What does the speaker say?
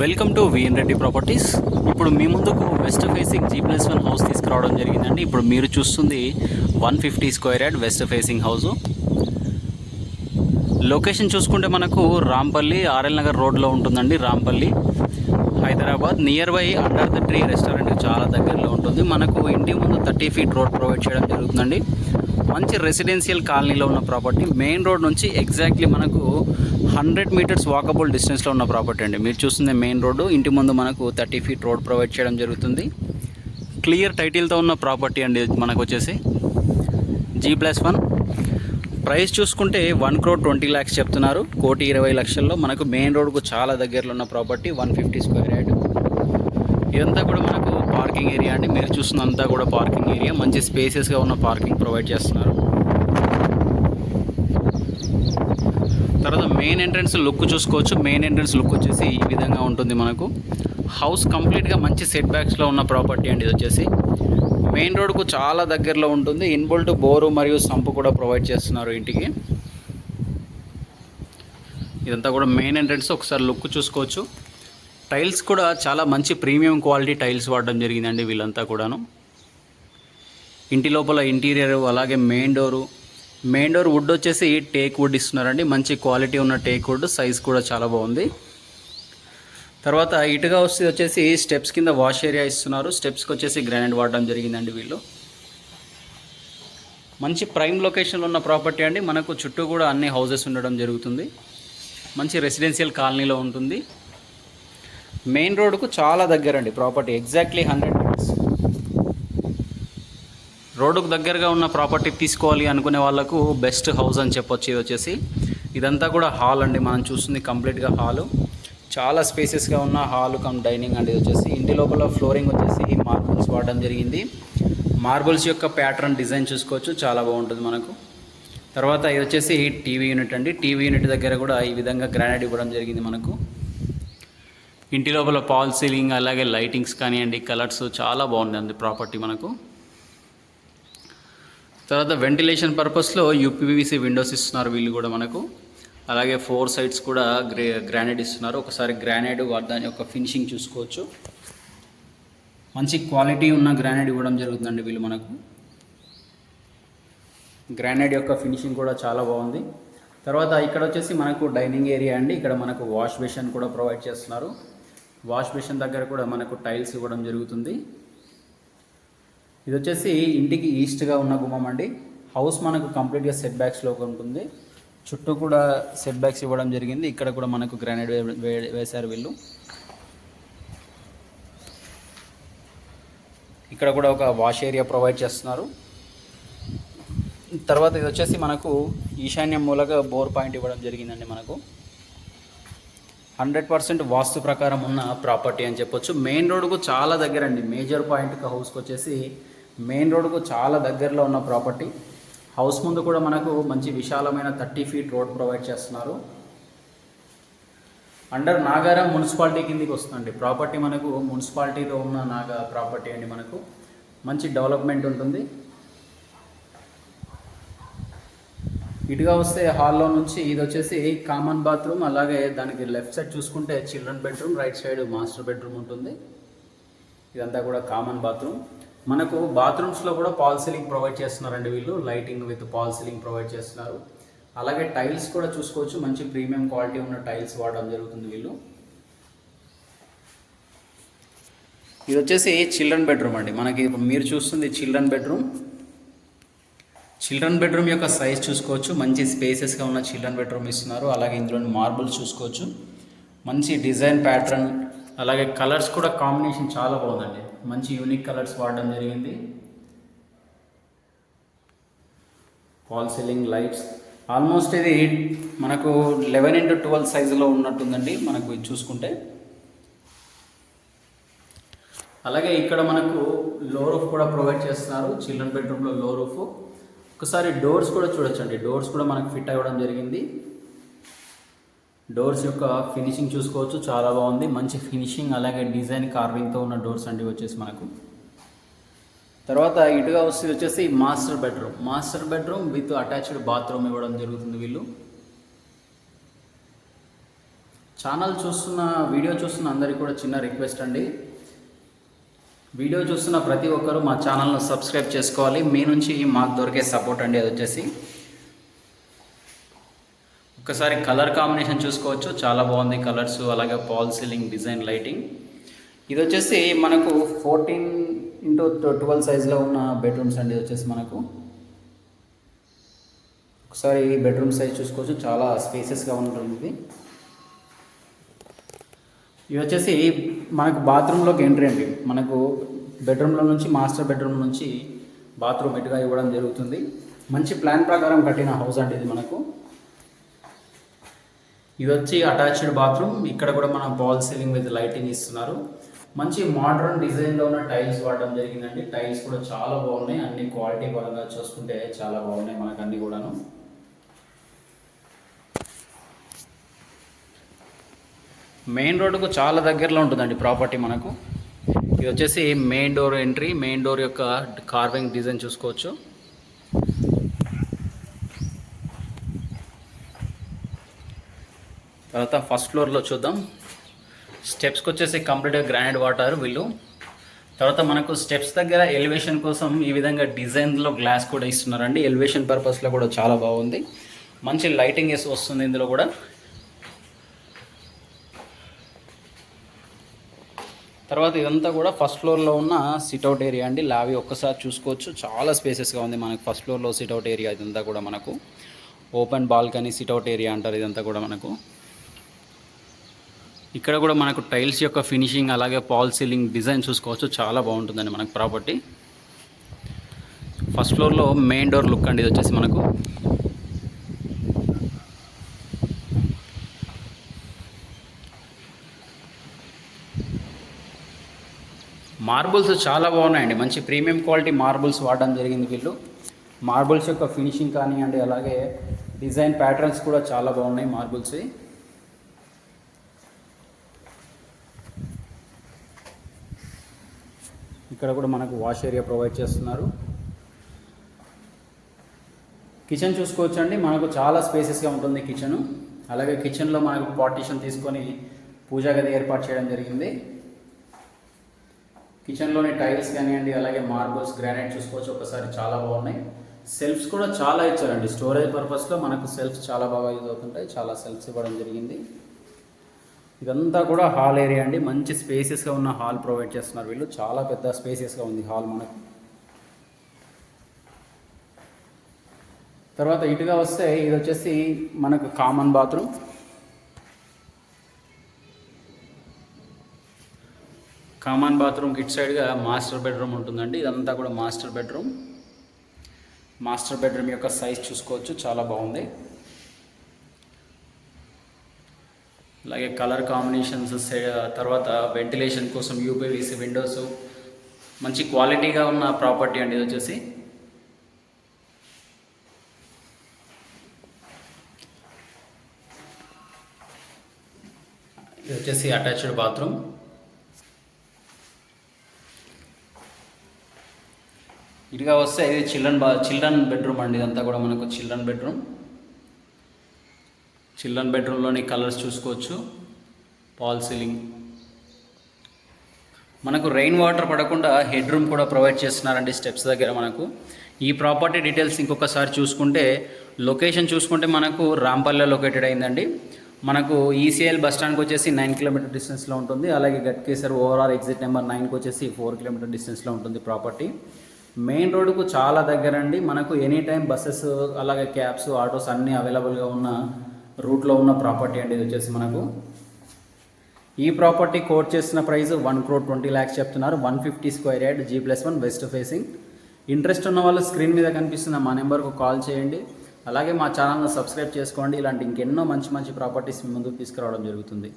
Welcome to VN Reddy properties ఇప్పుడు మీ ముందుకు west facing G plus one house తీసుకురావడం జరిగిందండి. ఇప్పుడు మీరు చూస్తుంది one fifty square yard west facing house location చూసుకుంటే మనకు రాంపల్లి ఆర్ఎల్ నగర్ రోడ్లో ఉంటుందండి Rampalli. Hyderabad near by under the tree restaurant చాలా దగ్గరలో ఉంటుంది. మనకు ఇంటి ముందు థర్టీ ఫీట్ రోడ్ ప్రొవైడ్ చేయడం జరుగుతుందండి. మంచి రెసిడెన్షియల్ కాలనీలో ఉన్న ప్రాపర్టీ మెయిన్ రోడ్ నుంచి ఎగ్జాక్ట్లీ మనకు హండ్రెడ్ మీటర్స్ వాకబుల్ డిస్టెన్స్లో ఉన్న ప్రాపర్టీ అండి. మీరు చూస్తుంది మెయిన్ రోడ్డు. ఇంటి ముందు మనకు థర్టీ ఫీట్ రోడ్ ప్రొవైడ్ చేయడం జరుగుతుంది. క్లియర్ టైటిల్తో ఉన్న ప్రాపర్టీ అండి మనకు వచ్చేసి. G plus one. ప్రైస్ చూసుకుంటే వన్ క్రోడ్ ట్వంటీ ల్యాక్స్ చెప్తున్నారు. కోటి ఇరవై లక్షల్లో మనకు మెయిన్ రోడ్కు చాలా దగ్గరలో ఉన్న property one fifty square yard. ఇదంతా కూడా మనకు పార్కింగ్ ఏరియా అండి. మీరు చూస్తున్నంతా కూడా పార్కింగ్ ఏరియా. మంచి స్పేసెస్గా ఉన్న పార్కింగ్ ప్రొవైడ్ చేస్తున్నారు. తర్వాత మెయిన్ ఎంట్రన్స్ లుక్ చూసుకోవచ్చు. మెయిన్ ఎంట్రన్స్ లుక్ వచ్చేసి ఈ విధంగా ఉంటుంది మనకు. హౌస్ కంప్లీట్గా మంచి సెట్ బ్యాక్స్లో ఉన్న ప్రాపర్టీ అండి ఇది వచ్చేసి. మెయిన్ రోడ్కు చాలా దగ్గరలో ఉంటుంది. ఇన్బుల్ట్ బోరు మరియు సంపు కూడా ప్రొవైడ్ చేస్తున్నారు ఇంటికి. ఇదంతా కూడా మెయిన్ ఎంట్రన్స్ ఒకసారి లుక్ చూసుకోవచ్చు. టైల్స్ కూడా చాలా మంచి ప్రీమియం క్వాలిటీ టైల్స్ వాడడం జరిగిందండి వీళ్ళంతా కూడాను. ఇంటి లోపల ఇంటీరియర్ అలాగే main door main door wood వచ్చేసి టేక్ వుడ్ ఇస్తున్నారండి. మంచి క్వాలిటీ ఉన్న టేక్ వుడ్ సైజ్ కూడా చాలా బాగుంది. తర్వాత ఇటుగా వస్తే వచ్చేసి స్టెప్స్ కింద వాష్ ఏరియా ఇస్తున్నారు. స్టెప్స్కి వచ్చేసి గ్రానైట్ వాడడం జరిగిందండి వీళ్ళు. మంచి ప్రైమ్ లొకేషన్లో ఉన్న ప్రాపర్టీ అండి. మనకు చుట్టూ కూడా అన్ని హౌజెస్ ఉండడం జరుగుతుంది. మంచి రెసిడెన్షియల్ కాలనీలో ఉంటుంది. మెయిన్ రోడ్కు చాలా దగ్గర అండి ప్రాపర్టీ. Exactly hundred metres. రోడ్డుకు దగ్గరగా ఉన్న ప్రాపర్టీ తీసుకోవాలి అనుకునే వాళ్ళకు బెస్ట్ హౌస్ అని చెప్పొచ్చు. ఇది వచ్చేసి ఇదంతా కూడా హాల్ అండి. మనం చూస్తుంది కంప్లీట్గా హాలు. చాలా స్పేసెస్గా ఉన్న హాల్ కమ్ డైనింగ్ అండి. ఇది వచ్చేసి ఇంటి లోపల ఫ్లోరింగ్ వచ్చేసి మార్బుల్స్ వాడడం జరిగింది. మార్బుల్స్ యొక్క ప్యాటర్న్ డిజైన్ చూసుకోవచ్చు. చాలా బాగుంటుంది మనకు. తర్వాత ఇది వచ్చేసి టీవీ యూనిట్ అండి. టీవీ యూనిట్ దగ్గర కూడా ఈ విధంగా గ్రానైట్ ఇవ్వడం జరిగింది మనకు. ఇంటి లోపల పాల్ సీలింగ్ అలాగే లైటింగ్స్ కానివ్వండి కలర్స్ చాలా బాగుందండి ప్రాపర్టీ మనకు. తర్వాత వెంటిలేషన్ పర్పస్లో యూపీవీసీ విండోస్ ఇస్తున్నారు వీళ్ళు కూడా మనకు. అలాగే ఫోర్ సైడ్స్ కూడా గ్రే గ్రానైడ్ ఇస్తున్నారు. ఒకసారి గ్రానైడ్ దాని యొక్క ఫినిషింగ్ చూసుకోవచ్చు. మంచి క్వాలిటీ ఉన్న గ్రానైట్ ఇవ్వడం జరుగుతుందండి వీళ్ళు మనకు. గ్రానైడ్ యొక్క ఫినిషింగ్ కూడా చాలా బాగుంది. తర్వాత ఇక్కడ వచ్చేసి మనకు డైనింగ్ ఏరియా అండి. ఇక్కడ మనకు వాష్ బేషన్ కూడా ప్రొవైడ్ చేస్తున్నారు. వాష్ బేషన్ దగ్గర కూడా మనకు టైల్స్ ఇవ్వడం జరుగుతుంది. ఇది వచ్చేసి ఇంటికి ఈస్ట్గా ఉన్న గుమ్మం అండి. హౌస్ మనకు కంప్లీట్గా సెట్ బ్యాక్స్లో ఉంటుంది. చుట్టూ కూడా సెట్ బ్యాక్స్ ఇవ్వడం జరిగింది. ఇక్కడ కూడా మనకు గ్రానైట్ వే- వే- వేశారు వీళ్ళు. ఇక్కడ కూడా ఒక వాష్ ఏరియా ప్రొవైడ్ చేస్తున్నారు. తర్వాత ఇది వచ్చేసి మనకు ఈశాన్యం మూలక బోర్ పాయింట్ ఇవ్వడం జరిగిందండి మనకు. హండ్రెడ్ పర్సెంట్ వాస్తు ప్రకారం ఉన్న ప్రాపర్టీ అని చెప్పొచ్చు. మెయిన్ రోడ్కు చాలా దగ్గర అండి మేజర్ పాయింట్ హౌస్కి వచ్చేసి మెయిన్ రోడ్కు చాలా దగ్గరలో ఉన్న ప్రాపర్టీ. హౌస్ ముందు కూడా మనకు మంచి విశాలమైన థర్టీ ఫీట్ రోడ్ ప్రొవైడ్ చేస్తున్నారు. అండర్ నాగారం మున్సిపాలిటీ కిందికి వస్తుందండి. ప్రాపర్టీ మనకు మున్సిపాలిటీలో ఉన్న నాగా ప్రాపర్టీ అండి మనకు. మంచి డెవలప్మెంట్ ఉంటుంది. ఇటుగా వస్తే హాల్లో నుంచి ఇది వచ్చేసి కామన్ బాత్రూమ్ అలాగే దానికి లెఫ్ట్ సైడ్ చూసుకుంటే children bedroom right side master bedroom ఉంటుంది. ఇదంతా కూడా కామన్ బాత్రూమ్. మనకు బాత్రూమ్స్లో కూడా పాల్ సీలింగ్ ప్రొవైడ్ చేస్తున్నారండి వీళ్ళు. Lighting with false ceiling provide చేస్తున్నారు. అలాగే టైల్స్ కూడా చూసుకోవచ్చు. మంచి ప్రీమియం క్వాలిటీ ఉన్న టైల్స్ వాడడం జరుగుతుంది వీళ్ళు. ఇది వచ్చేసి చిల్డ్రన్ బెడ్రూమ్ అండి. మనకి మీరు చూస్తుంది చిల్డ్రన్ బెడ్రూమ్ చిల్డ్రన్ బెడ్రూమ్ యొక్క సైజ్ చూసుకోవచ్చు. మంచి స్పేసెస్గా ఉన్న చిల్డ్రన్ బెడ్రూమ్ ఇస్తున్నారు. అలాగే ఇందులోని మార్బుల్స్ చూసుకోవచ్చు. మంచి డిజైన్ ప్యాటర్న్ అలాగే కలర్స్ కూడా కాంబినేషన్ చాలా బాగుందండి. మంచి యూనిక్ కలర్స్ వాడడం జరిగింది. ఫాల్ సీలింగ్ లైట్స్ ఆల్మోస్ట్ ఇది మనకు లెవెన్ ఇంటూ ట్వెల్వ్ సైజులో ఉన్నట్టుందండి మనకు ఇది చూసుకుంటే. అలాగే ఇక్కడ మనకు లో రూఫ్ కూడా ప్రొవైడ్ చేస్తున్నారు. చిల్డ్రన్ బెడ్రూమ్లో లో రూఫ్ ఒకసారి డోర్స్ కూడా చూడొచ్చండి. డోర్స్ కూడా మనకు ఫిట్ అవ్వడం జరిగింది. డోర్స్ యొక్క ఫినిషింగ్ చూసుకోవచ్చు. చాలా బాగుంది. మంచి ఫినిషింగ్ అలాగే డిజైన్ కార్వింగ్తో ఉన్న డోర్స్ అండి వచ్చేసి మనకు. తర్వాత ఇటుగా వస్తే వచ్చేసి master bedroom master bedroom with attached bathroom ఇవ్వడం జరుగుతుంది వీళ్ళు. ఛానల్ చూస్తున్న వీడియో చూస్తున్న అందరికీ కూడా చిన్న రిక్వెస్ట్ అండి. వీడియో చూస్తున్న ప్రతి ఒక్కరూ మా ఛానల్ను సబ్స్క్రైబ్ చేసుకోవాలి. మీ నుంచి మాకు దొరికే సపోర్ట్ అండి అది వచ్చేసి. ఒకసారి కలర్ కాంబినేషన్ చూసుకోవచ్చు. చాలా బాగుంది కలర్స్ అలాగే పాల్ సీలింగ్ డిజైన్ లైటింగ్. ఇది వచ్చేసి మనకు ఫోర్టీన్ ఇంటూ ట్వెల్వ్ సైజ్లో ఉన్న బెడ్రూమ్స్ అండి ఇది వచ్చేసి మనకు. ఒకసారి బెడ్రూమ్ సైజ్ చూసుకోవచ్చు. చాలా స్పేసెస్గా ఉంటుంది ఇది. ఇవి వచ్చేసి మనకు బాత్రూంలోకి ఎంట్రీ అండి. మనకు బెడ్రూమ్లో నుంచి మాస్టర్ బెడ్రూమ్ నుంచి బాత్రూమ్ ఎటుగా ఇవ్వడం జరుగుతుంది. మంచి ప్లాన్ ప్రకారం కట్టిన హౌస్ అండి ఇది మనకు. ఇది వచ్చి అటాచ్డ్ బాత్రూమ్. ఇక్కడ కూడా మనం బాల్ సీలింగ్ విత్ లైటింగ్ ఇస్తున్నారు. మంచి మోడర్న్ డిజైన్లో ఉన్న టైల్స్ వాడడం జరిగిందండి. టైల్స్ కూడా చాలా బాగున్నాయి. అన్ని క్వాలిటీ పరంగా చూసుకుంటే చాలా బాగున్నాయి మనకు అన్ని కూడాను. మెయిన్ రోడ్డుకు చాలా దగ్గరలో ఉంటుందండి ప్రాపర్టీ మనకు. ఇది వచ్చేసి main door entry main door యొక్క కార్వింగ్ డిజైన్ చూసుకోవచ్చు. తర్వాత ఫస్ట్ ఫ్లోర్లో చూద్దాం. స్టెప్స్కి వచ్చేసి కంప్లీట్గా గ్రానైట్ వాటర్ వీళ్ళు. తర్వాత మనకు స్టెప్స్ దగ్గర ఎలివేషన్ కోసం ఈ విధంగా డిజైన్లో గ్లాస్ కూడా ఇస్తున్నారండి. ఎలివేషన్ పర్పస్లో కూడా చాలా బాగుంది. మంచి లైటింగ్ వేసి వస్తుంది ఇందులో కూడా. తర్వాత ఇదంతా కూడా ఫస్ట్ ఫ్లోర్లో ఉన్న సిట్అవుట్ ఏరియా అండి. లావి ఒక్కసారి చూసుకోవచ్చు. చాలా స్పేసెస్గా ఉంది మనకు ఫస్ట్ ఫ్లోర్లో సిట్అవుట్ ఏరియా ఇదంతా కూడా మనకు. ఓపెన్ బాల్కనీ సిట్అవుట్ ఏరియా అంటారు ఇదంతా కూడా మనకు. ఇక్కడ కూడా మనకు టైల్స్ యొక్క ఫినిషింగ్ అలాగే పాల్ సీలింగ్ డిజైన్ చూసుకోవచ్చు. చాలా బాగుంటుందండి మనకు ప్రాపర్టీ. ఫస్ట్ ఫ్లోర్లో మెయిన్ డోర్ లుక్ అండి ఇది వచ్చేసి మనకు. మార్బుల్స్ చాలా బాగున్నాయండి. మంచి ప్రీమియం క్వాలిటీ మార్బుల్స్ వాడడం జరిగింది వీళ్ళు. మార్బుల్స్ యొక్క ఫినిషింగ్ కానివ్వండి అలాగే డిజైన్ ప్యాటర్న్స్ కూడా చాలా బాగున్నాయి మార్బుల్స్ ఇక్కడ కూడా మనకు వాష్ ఏరియా ప్రొవైడ్ చేస్తున్నారు. కిచెన్ చూసుకోవచ్చు అండి మనకు చాలా స్పేసెస్గా ఉంటుంది కిచెన్. అలాగే కిచెన్లో మనకు పార్టీషన్ తీసుకొని పూజా గది ఏర్పాటు చేయడం జరిగింది. కిచెన్లోని టైల్స్ కానివ్వండి అలాగే మార్బుల్స్ గ్రానైట్ చూసుకోవచ్చు. ఒకసారి చాలా బాగున్నాయి. సెల్ఫ్స్ కూడా చాలా ఇచ్చారండి. స్టోరేజ్ పర్పస్లో మనకు సెల్ఫ్స్ చాలా బాగా యూజ్ అవుతుంటాయి. చాలా సెల్ఫ్స్ ఇవ్వడం జరిగింది. ఇదంతా కూడా హాల్ ఏరియా అండి. మంచి స్పేసెస్గా ఉన్న హాల్ ప్రొవైడ్ చేస్తున్నారు వీళ్ళు. చాలా పెద్ద స్పేసెస్గా ఉంది హాల్ మనకు. తర్వాత ఇటుగా వస్తే ఇది వచ్చేసి మనకు కామన్ బాత్రూమ్ కామన్ బాత్రూమ్కి ఇటు సైడ్గా మాస్టర్ బెడ్రూమ్ ఉంటుందండి. ఇదంతా కూడా మాస్టర్ బెడ్రూమ్ మాస్టర్ బెడ్రూమ్ యొక్క సైజ్ చూసుకోవచ్చు. చాలా బాగుంది. అలాగే కలర్ కాంబినేషన్స్ తర్వాత వెంటిలేషన్ కోసం యూపీవీసీ విండోస్. మంచి క్వాలిటీగా ఉన్న ప్రాపర్టీ అండి ఇది వచ్చేసి. ఇది వచ్చేసి అటాచ్డ్ బాత్రూమ్. ఇటుగా వస్తే ఇది చిల్డ్రన్ బా చిల్డ్రన్ బెడ్రూమ్ అండి ఇదంతా కూడా మనకు చిల్డ్రన్ బెడ్రూమ్. చిల్డ్రన్ బెడ్రూమ్లోని కలర్స్ చూసుకోవచ్చు. పాల్ సీలింగ్ మనకు రెయిన్ వాటర్ పడకుండా హెడ్ రూమ్ కూడా ప్రొవైడ్ చేస్తున్నారండి స్టెప్స్ దగ్గర మనకు. ఈ ప్రాపర్టీ డీటెయిల్స్ ఇంకొకసారి చూసుకుంటే లొకేషన్ చూసుకుంటే మనకు రాంపల్లె లొకేటెడ్ అయిందండి. మనకు ఈసీఎల్ బస్ స్టాండ్కి వచ్చేసి నైన్ కిలోమీటర్ డిస్టెన్స్లో ఉంటుంది. అలాగే గట్కేసర్ ఓవరాల్ ఎగ్జిట్ నెంబర్ నైన్కి వచ్చేసి ఫోర్ కిలోమీటర్ డిస్టెన్స్లో ఉంటుంది ప్రాపర్టీ మెయిన్ రోడ్డుకు చాలా దగ్గర అండి మనకు ఎనీ టైం బస్సెస్ అలాగే క్యాబ్స్ ఆటోస్ అన్నీ అవైలబుల్గా ఉన్న రూట్లో ఉన్న ప్రాపర్టీ అండి ఇది వచ్చేసి మనకు. ఈ ప్రాపర్టీ కోట్ చేసిన price one crore twenty lakhs చెప్తున్నారు. One fifty square yard G plus one west facing. Interest ఉన్న వాళ్ళు స్క్రీన్ మీద కనిపిస్తున్న మా నెంబర్కు కాల్ చేయండి. అలాగే మా ఛానల్ను సబ్స్క్రైబ్ చేసుకోండి. ఇలాంటి ఇంకెన్నో మంచి మంచి ప్రాపర్టీస్ మీ ముందుకు తీసుకురావడం జరుగుతుంది.